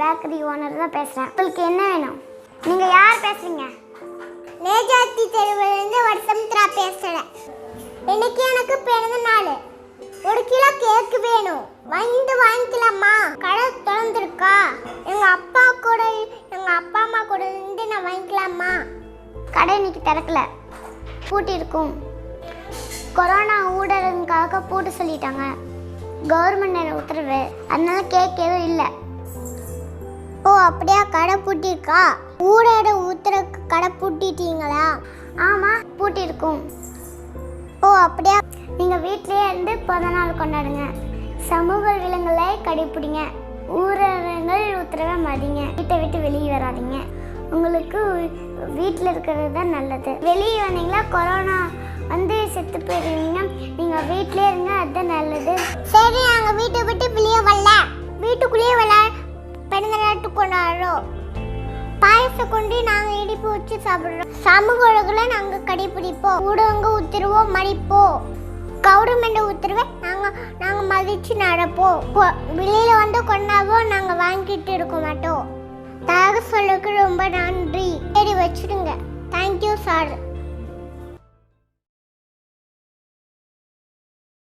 Bakery owner தான் பேசுகிறேன் உங்களுக்கு என்ன வேணும்? நீங்கள் யார் பேசுகிறீங்க நேஜாத்தி தெருவிலிருந்து வசந்தரா பேசுறேன். இன்னைக்கு எனக்கு பிறந்த நாள். ஒரு கிலோ கேக் வேணும். வந்து வாங்கிக்கலாமா? கடை திறந்துருக்கா. எங்க அப்பா கூட எங்க அப்பா அம்மா கூட இருந்து நான் வாங்கிக்கலாமா? கடை இன்னைக்கு திறக்கல. பூட்டி இருக்கும். கொரோனா ஊடகங்களுக்காக பூட்ட சொல்லிட்டாங்க. கவர்மெண்ட் உத்தரவு? அதனால கேக் எதுவும் இல்லை. ஓ அப்படியா? கடை பூட்டியிருக்கா? ஊரோட உத்தரவுக்கு கடை பூட்டிட்டீங்களா? ஆமாம் பூட்டியிருக்கோம். ஓ அப்படியா? நீங்கள் வீட்டிலேயே இருந்து பிறந்த நாள் கொண்டாடுங்க. சமூக விலங்குகளை கடைப்பிடிங்க. ஊரகங்கள் உத்தரவை மதிங்க. வீட்டை விட்டு வெளியே வராதீங்க. உங்களுக்கு வீட்டில் இருக்கிறது தான் நல்லது. வெளியே வந்தீங்களா கொரோனா வந்து செத்து போயிடுவீங்க நீங்கள் வீட்டிலே இருங்க அதுதான் நல்லது. பாயசம் கொண்டு நாங்கள் இடிப்பு வச்சு சாப்பிட்றோம். சமூக உலகில் நாங்கள் கடைபிடிப்போம் ஊடகங்க உத்தரவோ மதிப்போம் கவர்மெண்ட் உத்தரவை நாங்கள் நாங்கள் மதித்து நடப்போம். வெளியில் வந்து கொண்டாவோ நாங்கள் வாங்கிட்டு இருக்க மாட்டோம். தகவல் சொல்லுக்கு ரொம்ப நன்றி. சரி வச்சிடுங்க. Thank you sir